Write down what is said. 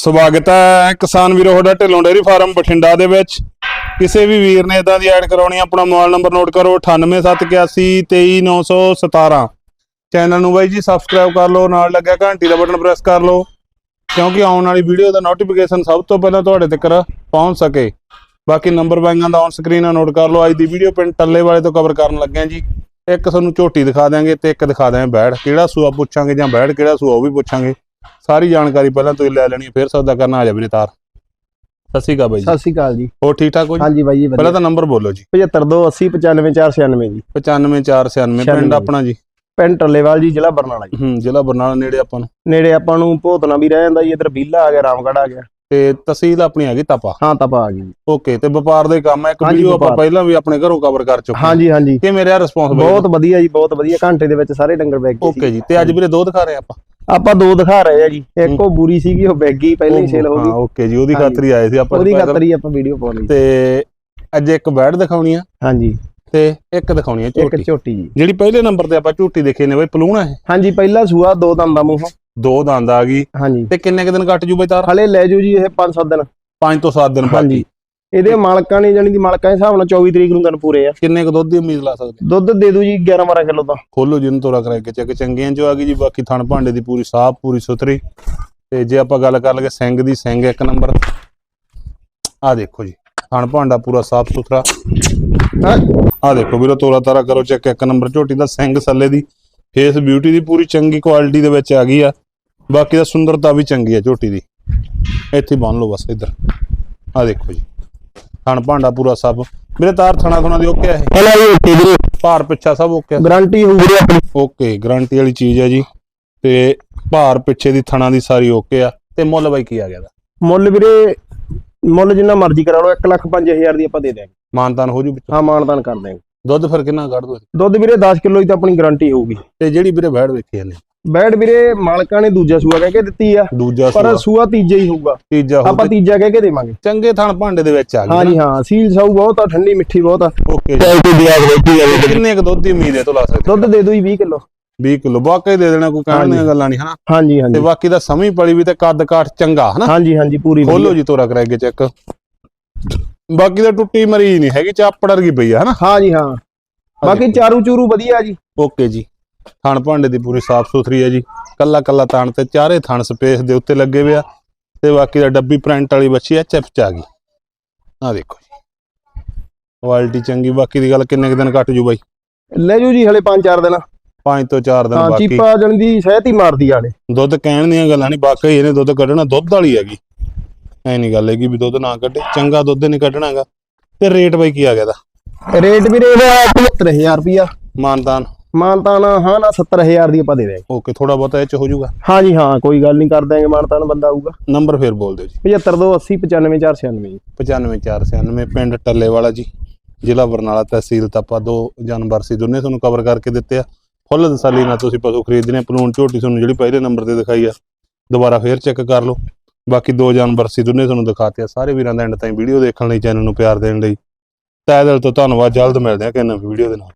ਸਵਾਗਤ ਹੈ ਕਿਸਾਨ ਵੀਰੋ, ਤੁਹਾਡਾ ਢਿੱਲੋਂ ਡੇਅਰੀ ਫਾਰਮ ਬਠਿੰਡਾ ਦੇ ਵਿੱਚ। ਕਿਸੇ ਵੀ ਵੀਰ ਨੇ ਇਦਾਂ ਦੀ ਐਡ ਕਰਾਉਣੀ ਆਪਣਾ ਮੋਬਾਈਲ ਨੰਬਰ ਨੋਟ ਕਰੋ 9871823917 ਚੈਨਲ ਨੂੰ ਬਾਈ ਜੀ, ਸਬਸਕ੍ਰਾਈਬ ਕਰ ਲਓ, ਨਾਲ ਲੱਗਿਆ ਘੰਟੀ ਦਾ ਬਟਨ ਪ੍ਰੈਸ ਕਰ ਲਓ, ਕਿਉਂਕਿ ਆਉਣ ਵਾਲੀ ਵੀਡੀਓ ਦਾ ਨੋਟੀਫਿਕੇਸ਼ਨ ਸਭ ਤੋਂ ਪਹਿਲਾਂ ਤੁਹਾਡੇ ਤੱਕ ਪਹੁੰਚ ਸਕੇ। ਬਾਕੀ ਨੰਬਰ ਬੈਂਕਾਂ ਦਾ ਔਨ ਸਕਰੀਨ ਆ ਨੋਟ ਕਰ ਲਓ, ਅੱਜ ਦੀ ਵੀਡੀਓ ਪਿੰਡ ਟੱਲੇ ਵਾਲੇ ਤੋਂ ਕਵਰ ਕਰਨ ਲੱਗੇ ਹਾਂ ਜੀ। ਇੱਕ ਤੁਹਾਨੂੰ ਝੋਟੀ ਦਿਖਾ ਦਿਆਂਗੇ ਤੇ ਇੱਕ ਦਿਖਾ ਦਿਆਂਗੇ ਬੈੜ। ਕਿਹੜਾ ਸੂਆ ਪੁੱਛਾਂਗੇ ਜਾਂ ਬੈੜ, ਕਿਹੜਾ ਸੂਆ ਉਹ ਵੀ ਪੁੱਛਾਂਗੇ। ਸਾਰੀ ਜਾਣਕਾਰੀ ਪਹਿਲਾਂ ਤੁਸੀਂ ਲੈ ਲੈਣੀ ਹੈ, ਫਿਰ ਸੌਦਾ ਕਰਨਾ ਆ ਜਾ ਵੀਰੇ ਤਾਰ। ਸਤਿ ਸ਼੍ਰੀ ਅਕਾਲ ਬਾਈ ਜੀ। ਸਤਿ ਸ਼੍ਰੀ ਅਕਾਲ ਜੀ। ਹੋਰ ਠੀਕ ਠਾਕ ਹੋ ਜੀ? ਹਾਂਜੀ ਬਾਈ ਜੀ ਪਹਿਲਾਂ ਵਧੀਆ ਤਾਂ ਨੰਬਰ ਬੋਲੋ ਜੀ। 7528 ਜੀ। 95496 ਪਿੰਡ ਆਪਣਾ ਜੀ? ਪਿੰਡ ਟੱਲੇਵਾਲ ਜੀ ਜ਼ਿਲ੍ਹਾ ਬਰਨਾਲਾ ਜੀ। ਹੂੰ ਜ਼ਿਲ੍ਹਾ ਬਰਨਾਲਾ ਨੇੜੇ ਆਪਾਂ ਨੂੰ। ਨੇੜੇ ਆਪਾਂ ਨੂੰ ਭੋਤਨਾ ਵੀ ਰਹਿ ਜਾਂਦਾ ਜੀ ਇਧਰ ਬੀਲਾ ਆ ਗਿਆ ਰਾਮਗੜ੍ਹ ਆ ਗਿਆ। ਤੇ ਤਹਿਸੀਲ ਆਪਣੀ ਹੈਗੀ ਤਪਾ? ਹਾਂ ਤਪਾ ਆ ਗਈ ਜੀ। ਓਕੇ ਤੇ ਵਪਾਰ ਦੇ ਕੰਮ ਹੈ ਇੱਕ ਹਾਂਜੀ, ਵੀਡੀਓ ਆਪਾਂ ਵਪਾਰ। ਪਹਿਲਾਂ ਵੀ ਆਪਣੇ ਘਰੋਂ ਕਵਰ ਕਰ ਚੁੱਕੇ ਹਾਂ। ਹਾਂਜੀ ਹਾਂਜੀ। ਕਿ ਮੇਰੇ ਰਿਸਪੌਂਸ ਬਹੁਤ ਵਧੀਆ ਜੀ ਬਹੁਤ ਵਧੀਆ। ਘੰਟੇ ਦੇ ਵਿੱਚ ਸਾਰੇ ਡੰਗਰ ਬੈਗ ਗਏ ਓਕੇ ਜੀ ਤੇ ਅੱਜ ਵੀਰੇ ਦੋ ਦਿਖਾ ਰਹੇ ਆਪਾਂ। ਆਪਾਂ ਦੋ ਦਿਖਾ ਰਹੇ ਆ ਜੀ। ਇੱਕ ਉਹ ਬੂਰੀ ਸੀਗੀ ਉਹ ਬੈਗੀ ਪਹਿਲਾਂ ਹੀ ਸੇਲ ਹੋ ਹਾਂ ਗਈ। ਓਕੇ ਜੀ ਉਹਦੀ। ਖਾਤਰ ਹੀ ਆਏ ਸੀ ਆਪਾਂ ਉਹਦੀ। ਖਾਤਰ ਹੀ ਆਪਾਂ ਵੀਡੀਓ ਪਾ ਲਈ। ਤੇ ਅੱਜ ਇੱਕ ਬੈਡ ਦਿਖਾਉਣੀ ਆ। ਹਾਂਜੀ। ਤੇ ਇੱਕ ਦਿਖਾਉਣੀ ਆ ਇੱਕ ਝੋਟੀ। ਝੋਟੀ ਜੀ। ਜਿਹੜੀ ਪਹਿਲੇ ਨੰਬਰ ਤੇ ਆਪਾਂ ਝੋਟੀ ਦੇਖੀ ਨੇ ਬਈ ਪਲੂਣਾ ਹੈ ਹਾਂਜੀ ਪਹਿਲਾ ਸੂਆ ਦੋ ਦੰਦ ਦਾ ਮੂੰਹ ਦੋ ਦੰਦ ਆ ਗਈ। ਹਾਂਜੀ। ਤੇ ਕਿੰਨੇ ਕੁ ਦਿਨ ਕੱਟ ਜੂ ਬਈ ਤਾਰ? ਹਲੇ ਲੈ ਜਾਓ ਜੀ ਇਹ 5-7 ਦਿਨ। 5 ਤੋਂ 7 ਦਿਨ ਬਾਕੀ। ਇਹਦੇ ਮਾਲਕਾਂ ਨੇ ਜਾਨੀ ਦੀ ਮਾਲਕਾਂ ਦੇ ਹਿਸਾਬ ਨਾਲ 24 ਤਰੀਕ ਨੂੰ ਦਿਨ ਪੂਰੇ ਆ। ਕਿੰਨੇ ਕੁ ਦੁੱਧ ਦੀ ਉਮੀਦ ਲਾ ਸਕਦੇ? ਦੁੱਧ ਦੇ ਦੂ ਜੀ 11-12 ਕਿਲੋ ਦਾ ਖੋਲੋ ਜਿਹਨੂੰ ਤੋਰਾ ਕਰਾ ਕੇ ਚੱਕ ਚੰਗੀਆਂ ਜੋ ਆ ਗਈ ਜੀ ਬਾਕੀ ਥਣ ਭਾਂਡੇ ਦੀ ਪੂਰੀ ਸਾਫ਼ ਪੂਰੀ ਸੁਥਰੀ। ਤੇ ਜੇ ਆਪਾਂ ਗੱਲ ਕਰ ਲਈਏ ਸਿੰਘ ਦੀ ਸਿੰਘ ਇੱਕ ਨੰਬਰ। ਆ ਦੇਖੋ ਜੀ ਥਣ ਭਾਂਡਾ ਪੂਰਾ ਸਾਫ਼ ਸੁਥਰਾ। ਆ ਦੇਖੋ ਵੀਰੋ ਤੋਰਾ ਤਾਰਾ ਕਰੋ ਚੈੱਕ। ਇੱਕ ਨੰਬਰ ਝੋਟੀ ਦਾ ਸਿੰਘ ਸੱਲੇ ਦੀ। ਫੇਸ ਬਿਊਟੀ ਦੀ ਪੂਰੀ ਚੰਗੀ ਕੁਆਲਿਟੀ ਦੇ ਵਿੱਚ ਆ ਗਈ ਆ। ਬਾਕੀ ਦਾ ਸੁੰਦਰਤਾ ਵੀ ਚੰਗੀ ਆ ਝੋਟੀ ਦੀ। ਇੱਥੇ ਬੰਨ ਲਓ ਬਸ ਇੱਧਰ। ਆ ਦੇਖੋ ਜੀ। ਥਣ ਭਾਂਡਾ ਪੂਰਾ ਸਭ। ਮੇਰੇ ਤਾਰ ਥਣਾ ਥਣਾ ਦੀ ਓਕੇ ਇਹ? ਹਲਾ ਜੀ ਓਕੇ ਵੀਰੇ। ਭਾਰ ਪਿੱਛਾ ਸਭ ਓਕੇ ਆ? ਗਾਰੰਟੀ ਹੋਊਗੀ ਆਪਣੀ। ਓਕੇ ਗਾਰੰਟੀ ਵਾਲੀ ਚੀਜ਼ ਹੈ ਜੀ। ਤੇ ਭਾਰ ਪਿੱਛੇ ਦੀ ਥਣਾ ਦੀ ਸਾਰੀ ਓਕੇ ਆ। ਤੇ ਮੁੱਲ ਬਾਈ ਕੀ ਆ ਗਿਆ ਦਾ ਮੁੱਲ ਵੀਰੇ ਮੁੱਲ ਜਿੰਨਾ ਮਰਜ਼ੀ ਕਰਾ ਲਓ 1 ਲੱਖ 5000 ਦੀ ਆਪਾਂ ਦੇ ਦਿਆਂਗੇ। ਮਾਨਤਾਨ ਹੋ ਜੂ ਵਿੱਚੋਂ? ਹਾਂ ਮਾਨਦਾਨ ਕਰ ਦਿਆਂਗੇ। ਦੁੱਧ ਫਿਰ ਕਿੰਨਾ ਕੱਢ ਦੋ? ਦੁੱਧ ਵੀਰੇ 10 ਕਿਲੋ ਦੀ ਤਾਂ ਆਪਣੀ ਗਾਰੰਟੀ ਹੋਊਗੀ। ਤੇ ਜਿਹੜੀ ਵੀਰੇ ਬੈੜ ਵੇਖੀ ਜਾਂਦੇ ਬੈਡ ਵੀਰੇ ਮਾਲਕਾਂ ਨੇ ਦੂਜਾ ਸੂਆ ਕਹਿ ਕੇ ਦਿੱਤੀ ਆ। ਦੂਜਾ ਪਰ ਸੂਆ। ਤੀਜਾ ਹੀ ਹੋਊਗਾ। ਤੀਜਾ ਆਪਾਂ ਹੋ ਤੀਜਾ ਕਹਿ ਕੇ ਦੇਵਾਂਗੇ। ਚੰਗੇ ਥਣ ਭਾਂਡੇ ਦੇ ਵਿੱਚ ਆ ਗਈ ਹਾਂਜੀ ਹਾਂ ਸੀਲ ਸਾਊ ਬਹੁਤ ਆ ਠੰਡੀ ਮਿੱਠੀ ਬਹੁਤ ਆ। ਓਕੇ ਕੋਈ ਤੇ ਕਿੰਨੇ ਕੁ ਦੁੱਧ ਦੀ ਉਮੀਦ ਹੈ ਤੋਂ ਲਾ ਸਕਦੇ ਦੁੱਧ ਦੇ ਦੂ ਜੀ 20 ਕਿਲੋ। 20 ਕਿਲੋ ਵਾਕਈ ਦੇ ਦੇਣਾ ਕੋਈ ਕਹਿਣ ਦੀਆਂ। ਗੱਲਾਂ ਨਹੀਂ ਹਨਾ? ਹਾਂਜੀ ਤੇ ਹਾਂਜੀ ਬਾਕੀ ਦਾ ਸਮੀ ਪਲੀ ਵੀ ਤੇ ਕੱਦ ਕਾਠ ਚੰਗਾ ਹਨਾ? ਹਾਂਜੀ ਹਾਂਜੀ ਪੂਰੀ ਖੋਲੋ। ਜੀ ਤੋਰਾ ਕਰਾਏਗੇ ਚੈੱਕ। ਬਾਕੀ ਦਾ ਟੁੱਟੀ ਮਰੀ ਨਹੀਂ ਹੈਗੀ ਚਾਪੜ ਵਰਗੀ ਪਈ ਆ ਹਨਾ? ਹਾਂਜੀ ਹਾਂ। ਬਾਕੀ ਚਾਰੂ ਚੂਰੂ ਵਧੀਆ ਜੀ। ਓਕੇ ਜੀ। ਥਣ ਭਾਂਡੇ ਦੀ ਪੂਰੀ ਸਾਫ਼ ਸੁਥਰੀ ਹੈ ਜੀ। ਕੱਲਾ ਕੱਲਾ ਥਣ ਤੇ ਚਾਰੇ ਥਣ ਸਪੇਸ ਦੇ ਉੱਤੇ ਲੱਗੇ ਹੋਏ ਆ ਤੇ ਬਾਕੀ ਦਾ ਡੱਬੀ ਪ੍ਰਿੰਟ ਵਾਲੀ ਬੱਚੀ ਆ ਚਿਪ ਚ ਆ ਗਈ। ਆ ਦੇਖੋ ਜੀ। ਕੁਆਲਿਟੀ ਚੰਗੀ ਬਾਕੀ ਦੀ ਗੱਲ ਕਿੰਨੇ ਦਿਨ ਕੱਟ ਜੂ ਬਾਈ? ਲੈ ਜਾਓ ਜੀ ਹਲੇ 5-4 ਦਿਨ। 5 ਤੋਂ 4 ਦਿਨ ਹਾਂ ਬਾਕੀ। ਚੀਪਾ ਜਣ ਦੀ ਸਹਿਤ ਹੀ ਮਾਰਦੀ ਆਲੇ ਦੁੱਧ ਕਹਿਣ ਦੀਆਂ ਗੱਲਾਂ ਨਹੀਂ ਬਾਕੀ ਇਹਨੇ ਦੁੱਧ ਕੱਢਣਾ ਦੁੱਧ ਵਾਲੀ ਹੈਗੀ। ਐ ਨਹੀਂ ਗੱਲ ਹੈਗੀ ਵੀ ਦੁੱਧ ਨਾ ਕੱਢੇ ਚੰਗਾ ਦੁੱਧ ਨਹੀਂ ਕੱਢਣਾਗਾ ਤੇ ਰੇਟ ਬਾਈ ਕੀ ਆ ਗਿਆ ਦਾ ਰੇਟ ਵੀਰੇ ਇਹਦਾ 75000 ਰੁਪਿਆ ਮਾਨਤਾਨ। ਮਾਨਤਾਨ ਹਾਂ ਨਾ 70000 ਦੀ ਆਪਾਂ ਦੇ ਦੇਵਾਂਗੇ ਓਕੇ ਥੋੜਾ ਬਹੁਤਾ ਇਹ ਚ ਹੋ ਜਾਊਗਾ। ਹਾਂਜੀ ਹਾਂ ਕੋਈ ਗੱਲ ਨਹੀਂ ਕਰ ਦਾਂਗੇ ਮਾਨਤਾਨ ਬੰਦਾ ਆਊਗਾ। ਨੰਬਰ ਫੇਰ ਬੋਲ ਦਿਓ ਜੀ। 75 280 95 496 95496 ਪਿੰਡ ਟੱਲੇ ਵਾਲਾ ਜੀ। ਜ਼ਿਲ੍ਹਾ ਬਰਨਾਲਾ ਤਹਿਸੀਲ ਤਪਾ ਦੋ ਜਾਨਵਰ ਸੀ ਦੋਨੇ ਤੁਹਾਨੂੰ ਕਵਰ ਕਰਕੇ ਦਿੱਤੇ ਆ। ਫੁੱਲ ਤਸੱਲੀ ਨਾਲ ਤੁਸੀਂ ਪਸ਼ੂ ਖਰੀਦਣੇ ਆ। ਪਲੂਣ ਝੋਟੀ ਤੁਹਾਨੂੰ ਜਿਹੜੀ ਪਹਿਲੇ ਨੰਬਰ ਤੇ ਦਿਖਾਈ ਆ ਦੁਬਾਰਾ ਫੇਰ ਚੈੱਕ ਕਰ ਲਓ। ਬਾਕੀ ਦੋ ਜਾਨਵਰ ਸੀ ਦੋਨੇ ਤੁਹਾਨੂੰ ਦਿਖਾਤੇ ਆ। ਸਾਰੇ ਵੀਰਾਂ ਦਾ ਐਂਡ ਤਾਈਂ ਵੀਡੀਓ ਦੇਖਣ ਲਈ ਚੈਨਲ ਨੂੰ ਪਿਆਰ ਦੇਣ ਲਈ। ਤਹਿ ਦਿਲ ਤੋਂ ਧੰਨਵਾਦ ਜਲਦ ਮਿਲਦੇ ਆ ਕਿ ਨਵੀਂ ਵੀਡੀਓ ਦੇ ਨਾਲ।